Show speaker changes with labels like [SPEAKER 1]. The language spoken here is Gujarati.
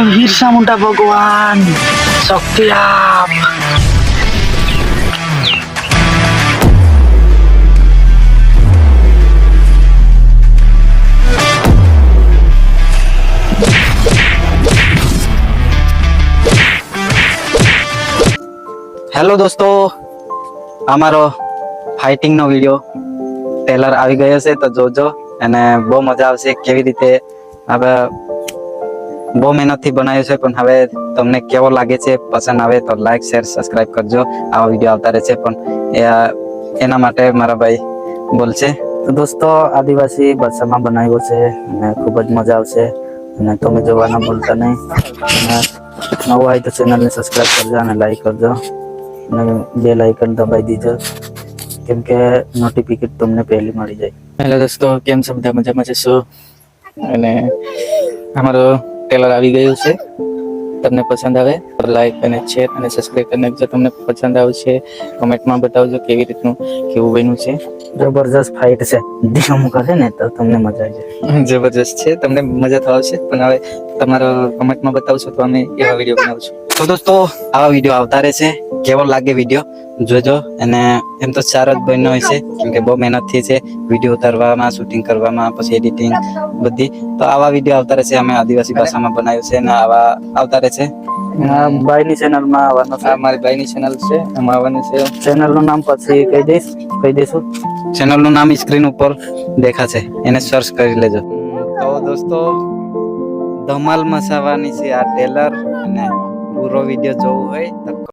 [SPEAKER 1] બિરસા મુંડા ભગવાન. શક્તિ હેલો દોસ્તો. અમારો ફાઇટિંગનો વીડિયો ટેલર આવી ગયો છે, તો જોજો, અને બહુ મજા આવશે કેવી રીતે હવે બહુ મહેનતથી બનાવ્યો છે પણ હવે તમને કેવો લાગે છે પસંદ આવે તો લાઈક શેર સબસ્ક્રાઇબ કરજો. આવા વીડિયો આવતા રહે છે પણ એ એના માટે મારા ભાઈ બોલશે. તો દોસ્તો આદિવાસી ભાષામાં બનાવ્યો છે અને ખૂબ જ મજા આવશે. અને તમે જોવાના ભૂલતા નહીં. અને નવું હોય તો ચેનલને સબસ્ક્રાઇબ કરજો અને લાઈક કરજો. અને બે લાઇકન દબાઈ દીજો કેમ કે નોટિફિકેટ તમને પહેલી મળી જાય. હેલો દોસ્તો કેમ છો? બધા મજામાં જશો અને અમારો ટેલર આવી ગયું છે. તમને પસંદ આવે લાઈક અને શેર અને સબસ્ક્રાઇબ કરીને જો તમને પસંદ આવશે કમેન્ટમાં બતાવજો કેવી રીતનું, કેવું બન્યું છે. જબરજસ્ત ફાઇટ છે. ધીમું કરે ને તો તમને મજા આવશે જબરજસ્ત છે. તમને મજા તો આવશે પણ હવે તમારો કમેન્ટમાં બતાવશો તો અમે એવા વીડિયો બનાવશું. તો દોસ્તો, આવા વીડિયો આવતા રહેશે. કેવો લાગે વીડિયો જોજો. અને એમ તો ચાર જ બન્યો હોય છે. કેમ કે બહુ મહેનતથી છે. વીડિયો ઉતારવામાં શૂટિંગ કરવામાં પછી એડિટિંગ બધી. તો આવા વીડિયો આવતા રહેશે. અમે આદિવાસી ભાષામાં બનાવ્યું છે અને આવા આવતા રહેશે. ભાઈની ચેનલમાં આવવાનું છે. મારી ભાઈની ચેનલ છે. એમાં આવવાનું છે. ચેનલનું નામ પછી કહી દઈશ. કહી દઈશું. ચેનલનું નામ સ્ક્રીન ઉપર દેખાશે. એને સર્ચ કરી લેજો. તો દોસ્તો ધમાલ મસાવાની છે આ ટેલર અને પૂરો વીડિયો જોવું હોય તો